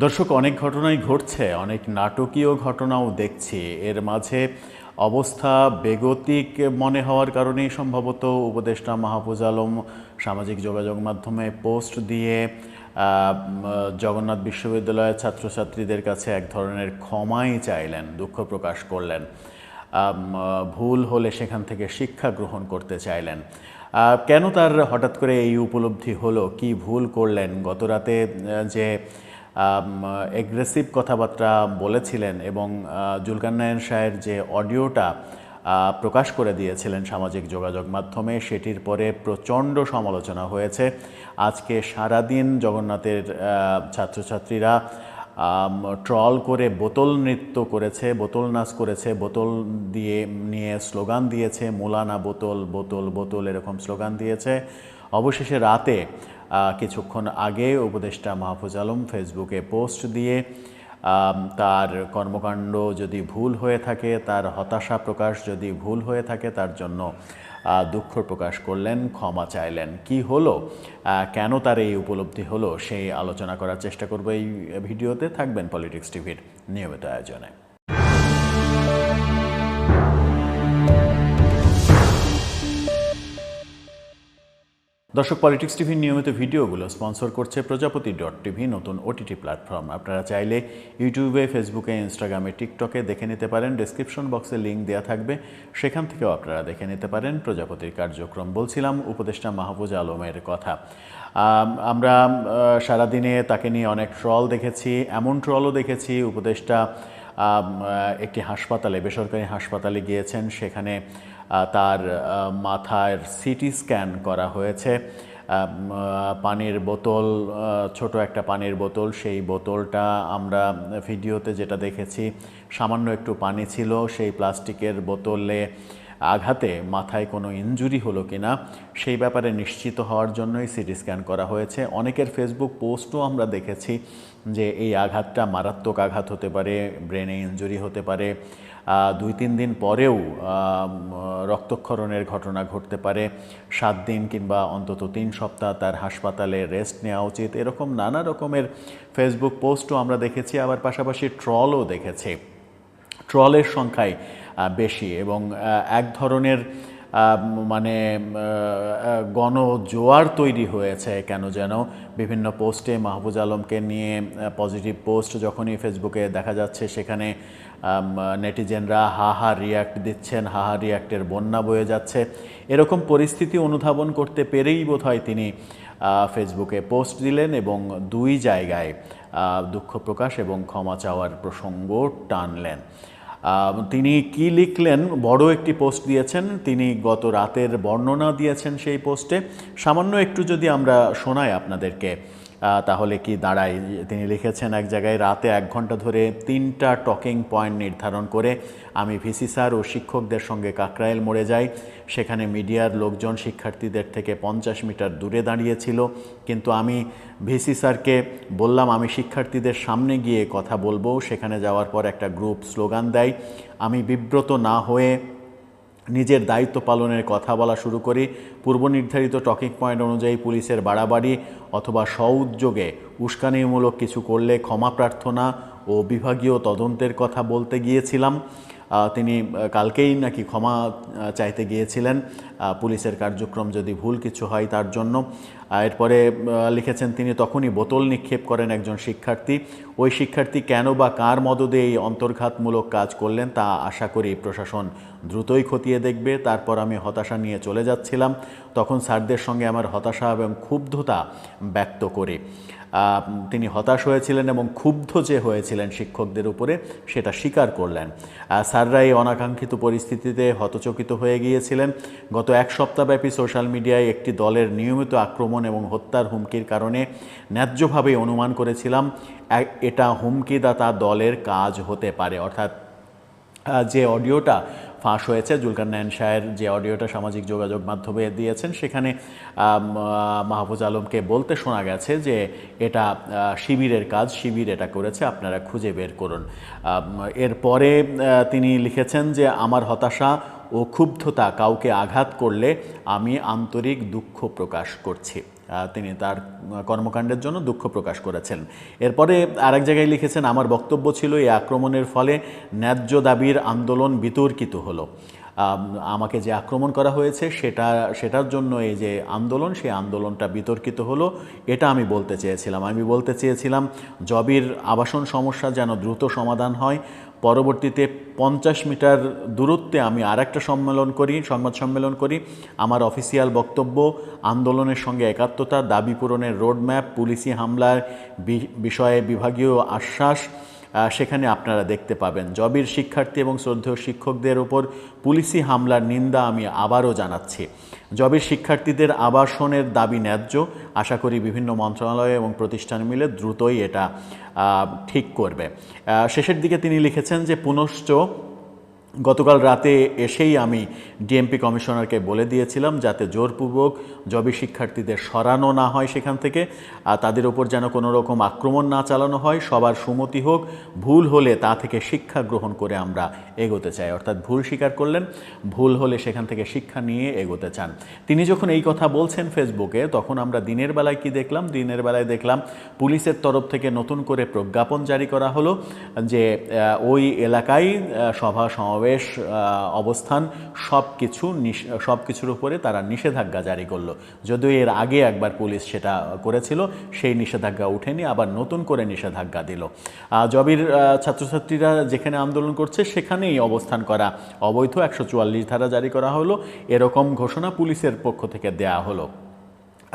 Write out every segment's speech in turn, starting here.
দর্শক, অনেক ঘটনাই ঘটছে, অনেক নাটকীয় ঘটনাও দেখছি। এর মাঝে অবস্থা বেগতিক মনে হওয়ার কারণেই সম্ভবত উপদেষ্টা মাহফুজ আলম সামাজিক যোগাযোগ মাধ্যমে পোস্ট দিয়ে জগন্নাথ বিশ্ববিদ্যালয়ের ছাত্রছাত্রীদের কাছে এক ধরনের ক্ষমাই চাইলেন, দুঃখ প্রকাশ করলেন। ভুল হলে সেখান থেকে শিক্ষা গ্রহণ করতে চাইলেন। কেন তার হঠাৎ করে এই উপলব্ধি হলো? কি ভুল করলেন? গতরাতে যে এগ্রেসিভ কথাবার্তা বলেছিলেন এবং জুলকান্নায়ন শাহের যে অডিওটা প্রকাশ করে দিয়েছিলেন সামাজিক যোগাযোগ মাধ্যমে, সেটির পরে প্রচণ্ড সমালোচনা হয়েছে। আজকে সারাদিন জগন্নাথের ছাত্রছাত্রীরা ট্রল করে বোতল নৃত্য করেছে, বোতল নাচ করেছে, বোতল দিয়ে, নিয়ে স্লোগান দিয়েছে, মোলানা বোতল বোতল বোতল এরকম স্লোগান দিয়েছে। অবশেষে রাতে কিছুক্ষণ আগে উপদেষ্টা মাহফুজ আলম ফেসবুকে পোস্ট দিয়ে তার কর্মকাণ্ড যদি ভুল হয়ে থাকে, তার হতাশা প্রকাশ যদি ভুল হয়ে থাকে, তার জন্য দুঃখ প্রকাশ করলেন, ক্ষমা চাইলেন। কি হলো? কেন তার এই উপলব্ধি হলো? সেই আলোচনা করার চেষ্টা করব এই ভিডিওতে। থাকবেন পলিটিক্স টিভির নিয়মিত আয়োজনে। দর্শক পলিটিক্স টিভির নিয়মিত ভিডিওগুলো স্পন্সর করছে প্রজাপতি ডট টিভি, নতুন ওটিটি প্ল্যাটফর্ম আপনারা চাইলে ইউটিউবে ফেসবুকে ইনস্টাগ্রামে টিকটকে দেখে নিতে পারেন। ডেসক্রিপশন বক্সে লিঙ্ক দেওয়া থাকবে। সেখান থেকেও আপনারা দেখে নিতে পারেন প্রজাপতির কার্যক্রম। বলছিলাম উপদেষ্টা মাহফুজ আলমের কথা। আমরা সারাদিনে তাকে নিয়ে অনেক ট্রল দেখেছি, এমন ট্রলও দেখেছি। উপদেষ্টা একটি হাসপাতালে, বেসরকারি হাসপাতালে গিয়েছেন। সেখানে তার মাথার সিটি স্ক্যান করা হয়েছে। পানির বোতল ছোট একটা পানির বোতল। সেই বোতলটা আমরা ভিডিওতে যেটা দেখেছি, সামান্য একটু পানি ছিল। সেই প্লাস্টিকের বোতলে আঘাতে মাথায় কোনো ইনজুরি হলো কিনা সেই ব্যাপারে নিশ্চিত হওয়ার জন্যই সিটি স্ক্যান করা হয়েছে। অনেকের ফেসবুক পোস্টও আমরা দেখেছি যে এই আঘাতটা মারাত্মক আঘাত হতে পারে, ব্রেনে ইনজুরি হতে পারে দুই তিন দিন পরেও রক্তক্ষরণের ঘটনা ঘটতে পারে, সাত দিন কিংবা অন্তত তিন সপ্তাহ তার হাসপাতালে রেস্ট নেওয়া উচিত। এরকম নানা রকমের ফেসবুক পোস্টও আমরা দেখেছি, আবার পাশাপাশি ট্রলও দেখেছি। ট্রলের সংখ্যাই বেশি এবং এক ধরনের মানে গণ জোয়ার তৈরি হয়েছে কেন যেন বিভিন্ন পোস্টে মাহবুজ আলমকে নিয়ে পজিটিভ পোস্ট যখনই ফেসবুকে দেখা যাচ্ছে সেখানে নেটিজেনরা হা হা রিয়াক্ট দিচ্ছেন, হা হা রিয়াক্টের বন্যা বয়ে যাচ্ছে। এরকম পরিস্থিতি অনুধাবন করতে পেরেই বোধহয় তিনি ফেসবুকে পোস্ট দিলেন এবং দুই জায়গায় দুঃখ প্রকাশ এবং ক্ষমা চাওয়ার প্রসঙ্গ টানলেন। তিনি কি লিখলেন? বড় একটি পোস্ট দিয়েছেন। তিনি গত রাতের বর্ণনা দিয়েছেন সেই পোস্টে। সামান্য একটু যদি আমরা শোনাই আপনাদেরকে। তাহলে কি দাঁড়ায়? তিনি লিখেছেন এক জায়গায়, রাতে এক ঘণ্টা ধরে তিনটা টকিং পয়েন্ট নির্ধারণ করে আমি ভিসি স্যার ও শিক্ষকদের সঙ্গে কাকরাইল মোড়ে যাই। সেখানে মিডিয়ার লোকজন শিক্ষার্থীদের থেকে পঞ্চাশ মিটার দূরে দাঁড়িয়েছিল। কিন্তু আমি ভিসি স্যারকে বললাম, আমি শিক্ষার্থীদের সামনে গিয়ে কথা বলব। সেখানে যাওয়ার পর একটা গ্রুপ স্লোগান দেয়, আমি বিব্রত না হয়ে নিজের দায়িত্ব পালনের কথা বলা শুরু করি। পূর্ব নির্ধারিত টকিং পয়েন্ট অনুযায়ী পুলিশের বাড়াবাড়ি অথবা স্বউদ্যোগে উস্কানিমূলক কিছু করলে ক্ষমা প্রার্থনা ও বিভাগীয় তদন্তের কথা বলতে গিয়েছিলাম। তিনি কালকেই নাকি ক্ষমা চাইতে গিয়েছিলেন। পুলিশের কার্যক্রম যদি ভুল কিছু হয় তার জন্য। এরপরে লিখেছেন তিনি, তখনই বোতল নিক্ষেপ করেন একজন শিক্ষার্থী। ওই শিক্ষার্থী কেন বা কার মদদে এই অন্তর্ঘাতমূলক কাজ করলেন তা আশা করি প্রশাসন দ্রুতই খতিয়ে দেখবে। তারপর আমি হতাশা নিয়ে চলে যাচ্ছিলাম। তখন স্যারদের সঙ্গে আমার হতাশা এবং ক্ষুব্ধতা ব্যক্ত করি। তিনি হতাশ হয়েছিলেন এবং ক্ষুব্ধ যে হয়েছিলেন শিক্ষকদের উপরে, সেটা স্বীকার করলেন। স্যাররা এই অনাকাঙ্ক্ষিত পরিস্থিতিতে হতচকিত হয়ে গিয়েছিলেন। গত এক সপ্তাহব্যাপী সোশ্যাল মিডিয়ায় একটি দলের নিয়মিত আক্রমণ এবং হত্যার হুমকির কারণে ন্যায্যভাবে অনুমান করেছিলাম এটা হুমকিদাতা দলের কাজ হতে পারে। অর্থাৎ যে অডিওটা ফাঁস হয়েছে। জুলকান্নায়ন শাহের যে অডিওটা সামাজিক যোগাযোগ মাধ্যমে দিয়েছেন, সেখানে মাহফুজ আলমকে বলতে শোনা গেছে যে এটা শিবিরের কাজ, শিবির এটা করেছে, আপনারা খুঁজে বের করুন। এরপরে তিনি লিখেছেন যে, আমার হতাশা ও ক্ষুব্ধতা কাউকে আঘাত করলে আমি আন্তরিক দুঃখ প্রকাশ করছি। তিনি তার কর্মকাণ্ডের জন্য দুঃখ প্রকাশ করেছেন। এরপরে আরেক জায়গায় লিখেছেন, আমার বক্তব্য ছিল এই আক্রমণের ফলে ন্যায্য দাবির আন্দোলন বিতর্কিত হলো। আমাকে যে আক্রমণ করা হয়েছে সেটা, সেটার জন্য এই যে আন্দোলন, সেই আন্দোলনটা বিতর্কিত হলো, এটা আমি বলতে চেয়েছিলাম। আমি বলতে চেয়েছিলাম, জবির আবাসন সমস্যা যেন দ্রুত সমাধান হয়। পরবর্তীতে পঞ্চাশ মিটার দূরত্বে আমি আর একটা সম্মেলন করি, সংবাদ সম্মেলন করি। আমার অফিসিয়াল বক্তব্য, আন্দোলনের সঙ্গে একাত্মতা, দাবি পূরণের রোডম্যাপ, পুলিশি হামলার বিষয়ে বিভাগীয় আশ্বাস সেখানে আপনারা দেখতে পাবেন। জবির শিক্ষার্থী এবং শ্রদ্ধেয় শিক্ষকদের ওপর পুলিশি হামলার নিন্দা আমি আবারও জানাচ্ছি। জবির শিক্ষার্থীদের আবাসনের দাবি ন্যায্য। আশা করি বিভিন্ন মন্ত্রণালয় এবং প্রতিষ্ঠান মিলে দ্রুতই এটা ঠিক করবে। শেষের দিকে তিনি লিখেছেন যে, পুনশ্চ গতকাল রাতে এসেই আমি ডিএমপি কমিশনারকে বলে দিয়েছিলাম যাতে জোরপূর্বক জবি শিক্ষার্থীদের সরানো না হয় সেখান থেকে, আর তাদের ওপর যেন কোনো রকম আক্রমণ না চালানো হয়, সবার সুমতি হোক, ভুল হলে তা থেকে শিক্ষা গ্রহণ করে আমরা এগোতে চাই। অর্থাৎ ভুল স্বীকার করলেন, ভুল হলে সেখান থেকে শিক্ষা নিয়ে এগোতে চান। তিনি যখন এই কথা বলছেন ফেসবুকে, তখন আমরা দিনের বেলায় কি দেখলাম? দিনের বেলায় দেখলাম পুলিশের তরফ থেকে নতুন করে প্রজ্ঞাপন জারি করা হলো যে ওই এলাকায় সভা সমাবেশ আহ, অবস্থান সব কিছু সব কিছুর উপরে তারা নিষেধাজ্ঞা জারি করল। যদিও এর আগে একবার পুলিশ সেটা করেছিল সেই নিষেধাজ্ঞা উঠেনি আবার নতুন করে নিষেধাজ্ঞা দিল। জবির ছাত্রছাত্রীরা যেখানে আন্দোলন করছে সেখানেই অবস্থান করা অবৈধ। একশো চুয়াল্লিশ ধারা জারি করা হলো। এরকম ঘোষণা পুলিশের পক্ষ থেকে দেয়া হলো।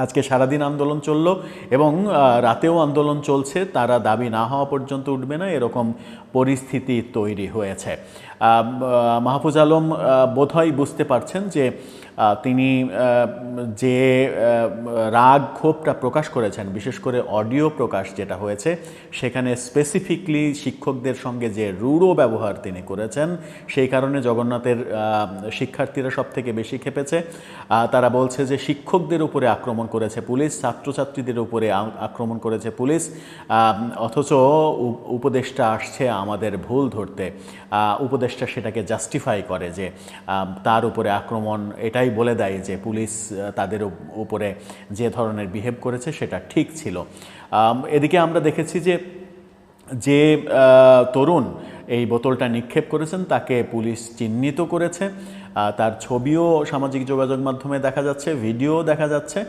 আজকে সারাদিন আন্দোলন চলল এবং রাতেও আন্দোলন চলছে, তারা দাবি না হওয়া পর্যন্ত উঠবে না, এরকম পরিস্থিতি তৈরি হয়েছে। মাহফুজ আলম বোধহয় বুঝতে পারছেন যে তিনি যে রাগ ক্ষোভটা প্রকাশ করেছেন বিশেষ করে অডিও প্রকাশ যেটা হয়েছে সেখানে স্পেসিফিকলি শিক্ষকদের সঙ্গে যে রূঢ় ব্যবহার তিনি করেছেন সেই কারণে জগন্নাথের শিক্ষার্থীরা সব থেকে বেশি খেপেছে। তারা বলছে যে শিক্ষকদের উপরে আক্রমণ করেছে পুলিশ ছাত্রছাত্রীদের উপরে আক্রমণ করেছে পুলিশ অথচ উপ- উপদেষ্টা আসছে আমাদের ভুল ধরতে। আহ, উপদেষ্টা সেটাকে জাস্টিফাই করে যে তার উপরে আক্রমণ এটাই বলে দেয় যে পুলিশ তাদের উপরে যে ধরনের বিহেভ করেছে সেটা ঠিক ছিল। এদিকে আমরা দেখেছি যে যে তরুণ এই বোতলটা নিক্ষেপ করেছেন, তাকে পুলিশ চিহ্নিত করেছে। তার ছবিও সামাজিক যোগাযোগ মাধ্যমে দেখা যাচ্ছে, ভিডিও দেখা যাচ্ছে।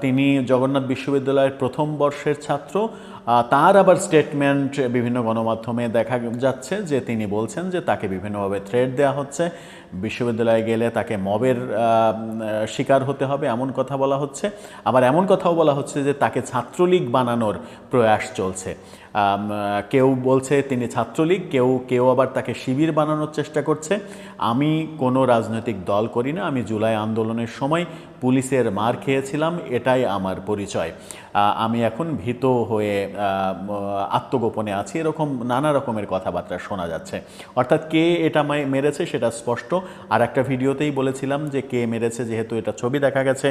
তিনি জগন্নাথ বিশ্ববিদ্যালয়ের প্রথম বর্ষের ছাত্র তার আবার স্টেটমেন্ট বিভিন্ন গণমাধ্যমে দেখা যাচ্ছে যে তিনি বলছেন যে তাকে বিভিন্নভাবে থ্রেড দেওয়া হচ্ছে। বিশ্ববিদ্যালয়ে গেলে তাকে মবের শিকার হতে হবে এমন কথা বলা হচ্ছে। আবার এমন কথাও বলা হচ্ছে যে তাকে ছাত্রলীগ বানানোর প্রয়াস চলছে। কেউ বলছে তিনি ছাত্রলীগ, কেউ কেউ আবার তাকে শিবির বানানোর চেষ্টা করছে। আমি কোনো রাজনৈতিক দল করি না, আমি জুলাই আন্দোলনের সময় পুলিশের মার খেয়েছিলাম, এটাই আমার পরিচয়। আমি এখন ভীত হয়ে আত্মগোপনে আছে, এরকম নানা রকমের কথাবার্তা শোনা যাচ্ছে। অর্থাৎ কে এটা মেরেছে সেটা স্পষ্ট। আর একটা ভিডিওতেই বলেছিলাম যে কে মেরেছে, যেহেতু এটা ছবি দেখা গেছে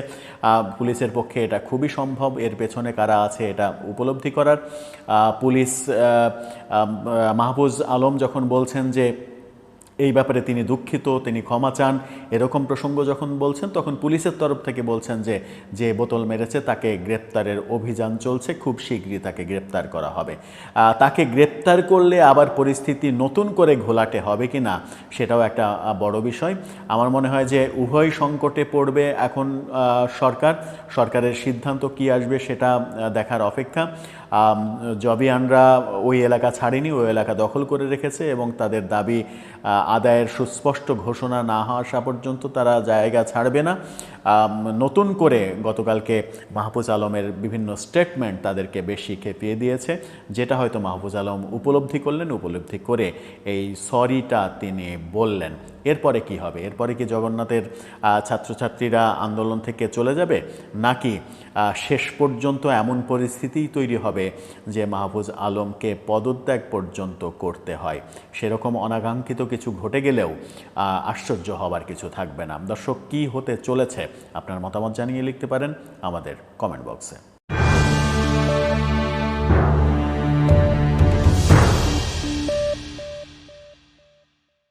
পুলিশের পক্ষে এটা খুবই সম্ভব, এর পেছনে কারা আছে এটা উপলব্ধি করার। পুলিশ মাহফুজ আলম যখন বলছেন যে এই ব্যাপারে তিনি দুঃখিত, তিনি ক্ষমা চান। এরকম প্রসঙ্গ যখন বলছেন, তখন পুলিশের তরফ থেকে বলছেন যে যে বোতল মেরেছে, তাকে গ্রেপ্তারের অভিযান চলছে, খুব শীঘ্রই তাকে গ্রেপ্তার করা হবে। তাকে গ্রেপ্তার করলে আবার পরিস্থিতি নতুন করে ঘোলাটে হবে কি না সেটাও একটা বড় বিষয়। আমার মনে হয় যে উভয় সংকটে পড়বে এখন সরকার। সরকারের সিদ্ধান্ত কি আসবে সেটা দেখার অপেক্ষা। জবিয়ানরা ওই এলাকা ছাড়েনি, ওই এলাকা দখল করে রেখেছে এবং তাদের দাবি আদায়ের সুস্পষ্ট ঘোষণা না হওয়া আসা পর্যন্ত তারা জায়গা ছাড়বে না। নতুন করে গতকালকে মাহফুজ আলমের বিভিন্ন স্টেটমেন্ট তাদেরকে বেশি খেপিয়ে দিয়েছে, যেটা হয়তো মাহফুজ আলম উপলব্ধি করলেন, উপলব্ধি করে এই সরিটা তিনি বললেন। এরপরে কি হবে? এরপরে কি জগন্নাথের ছাত্রছাত্রীরা আন্দোলন থেকে চলে যাবে? নাকি শেষ পর্যন্ত এমন পরিস্থিতিই তৈরি হবে যে মাহফুজ আলমকে পদত্যাগ পর্যন্ত করতে হয়? সেরকম অনাকাঙ্ক্ষিত কিছু ঘটে গেলেও আশ্চর্য হবার কিছু থাকবে না। দর্শক, কি হতে চলেছে? আপনার মতামত জানিয়ে লিখতে পারেন আমাদের কমেন্ট বক্সে